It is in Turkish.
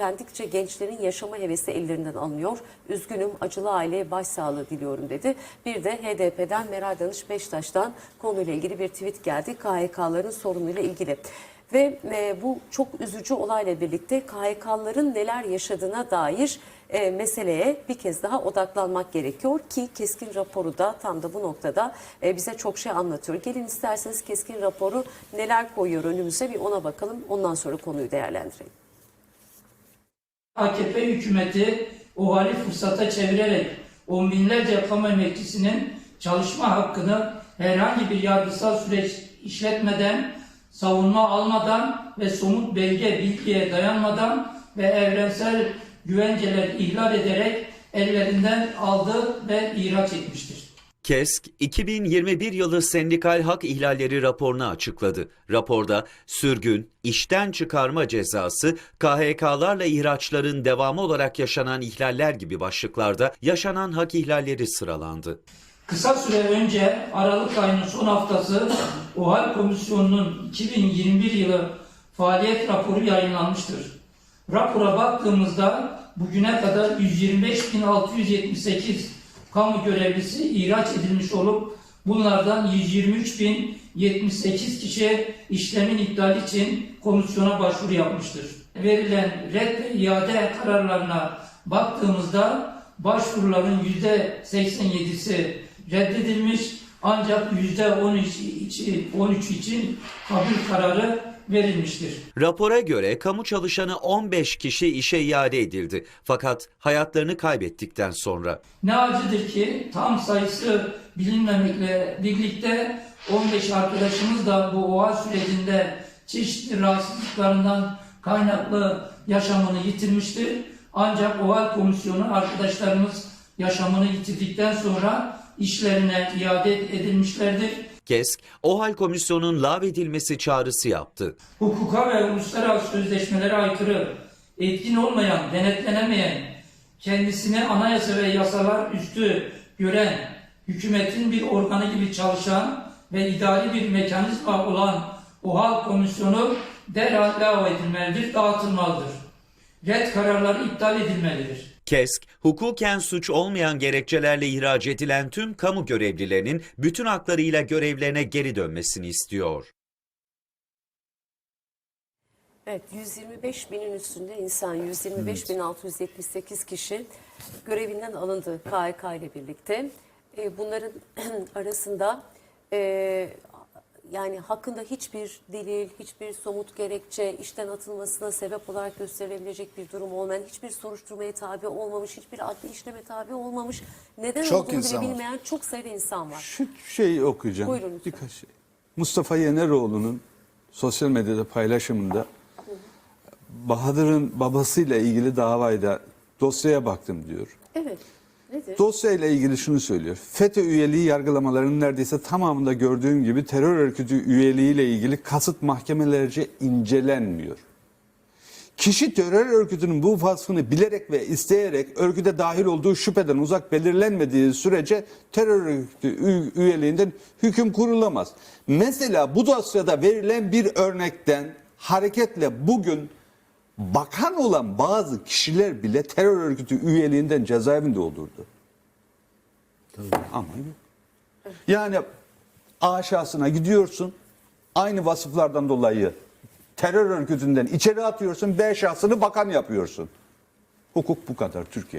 Kendikçe gençlerin yaşama hevesi ellerinden alınıyor. Üzgünüm, acılı aileye başsağlığı diliyorum dedi. Bir de HDP'den Meral Danış Beştaş'tan konuyla ilgili bir tweet geldi. KHK'ların sorunuyla ilgili. Ve e, bu çok üzücü olayla birlikte KHK'ların neler yaşadığına dair e, meseleye bir kez daha odaklanmak gerekiyor ki Keskin raporu da tam da bu noktada e, bize çok şey anlatıyor. Gelin isterseniz Keskin raporu neler koyuyor önümüze bir ona bakalım. Ondan sonra konuyu değerlendirelim. AKP hükümeti o hali fırsata çevirerek on binlerce kamu emekçisinin çalışma hakkını herhangi bir yargısal süreç işletmeden, savunma almadan ve somut belge bilgiye dayanmadan ve evrensel güvenceler ihlal ederek ellerinden aldı ve ihraç etmiştir. KESK 2021 yılı sendikal hak ihlalleri raporunu açıkladı. Raporda sürgün, işten çıkarma cezası, KHK'larla ihraçların devamı olarak yaşanan ihlaller gibi başlıklarda yaşanan hak ihlalleri sıralandı. Kısa süre önce Aralık ayının son haftası OHAL Komisyonu'nun 2021 yılı faaliyet raporu yayınlanmıştır. Rapora baktığımızda bugüne kadar 125.678 kamu görevlisi ihraç edilmiş olup bunlardan 123.078 kişi işlemin iptali için komisyona başvuru yapmıştır. Verilen red ve iade kararlarına baktığımızda başvuruların %87'si reddedilmiş ancak %13 için, 13 için kabul kararı verilmiştir. Rapora göre kamu çalışanı 15 kişi işe iade edildi. Fakat hayatlarını kaybettikten sonra Ne acıdır ki tam sayısı bilinmemekle birlikte 15 arkadaşımız da bu OA sürecinde çeşitli rahatsızlıklarından kaynaklı yaşamını yitirmiştir. Ancak OA komisyonu arkadaşlarımız yaşamını yitirdikten sonra işlerine iade edilmişlerdir. KESK, OHAL komisyonun lağvedilmesi çağrısı yaptı. hukuka ve uluslararası sözleşmelere aykırı, etkin olmayan, denetlenemeyen, kendisini anayasa ve yasalar üstü gören, hükümetin bir organı gibi çalışan ve idari bir mekanizma olan OHAL komisyonu derhal lağv edilmelidir, dağıtılmalıdır. Red kararları iptal edilmelidir. KESK, hukuken suç olmayan gerekçelerle ihraç edilen tüm kamu görevlilerinin bütün haklarıyla görevlerine geri dönmesini istiyor. Evet 125 binin üstünde insan 125 bin 678 kişi görevinden alındı KHK ile birlikte. E, bunların arasında e, yani hakkında hiçbir delil, hiçbir somut gerekçe, işten atılmasına sebep olarak gösterilebilecek bir durum olmayan, hiçbir soruşturmaya tabi olmamış, hiçbir adli işleme tabi olmamış, neden Çok olduğunu bile var. bilmeyen çok sayıda insan var. Şu şeyi okuyacağım. Buyurun lütfen. Birkaç şey. Mustafa Yeneroğlu'nun sosyal medyada paylaşımında Bahadır'ın babasıyla ilgili davayda dosyaya baktım diyor. Evet. Nedir? Dosyayla ilgili şunu söylüyor. FETÖ üyeliği yargılamalarının neredeyse tamamında gördüğüm gibi terör örgütü üyeliğiyle ilgili kasıt mahkemelerce incelenmiyor. Kişi terör örgütünün bu vasfını bilerek ve isteyerek örgüte dahil olduğu şüpheden uzak belirlenmediği sürece terör örgütü üyeliğinden hüküm kurulamaz. Mesela bu dosyada verilen bir örnekten hareketle bugün bakan olan bazı kişiler bile terör örgütü üyeliğinden cezaevinde olurdu. Ama yok. Yani aşağısına gidiyorsun aynı vasıflardan dolayı terör örgütünden içeri atıyorsun B şahsını bakan yapıyorsun. Hukuk bu kadar Türkiye.